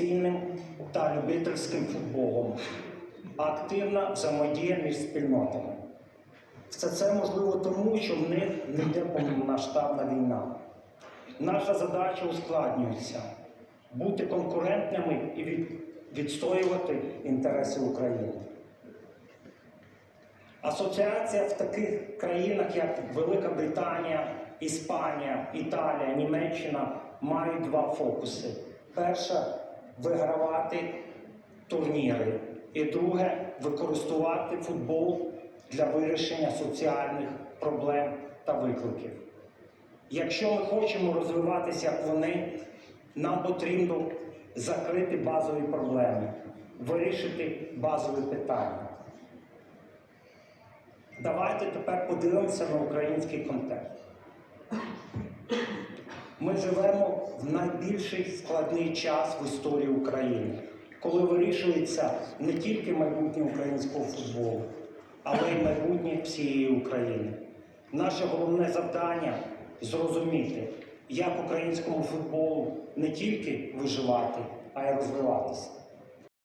професійним та любительським футболом, активна взаємодія між спільнотами. Все це можливо тому, що в них не йде повномасштабна війна. Наша задача ускладнюється бути конкурентними і від- відстоювати інтереси України. Асоціація в таких країнах, як Велика Британія, Іспанія, Італія, Німеччина мають два фокуси. Перше вигравати турніри. І друге використовувати футбол для вирішення соціальних проблем та викликів. Якщо ми хочемо розвиватися як вони, нам потрібно закрити базові проблеми, вирішити базові питання. Давайте тепер подивимося на український контекст. Ми живемо в найбільший складний час в історії України, коли вирішується не тільки майбутнє українського футболу, але й майбутнє всієї України. Наше головне завдання зрозуміти, як українському футболу не тільки виживати, а й розвиватися.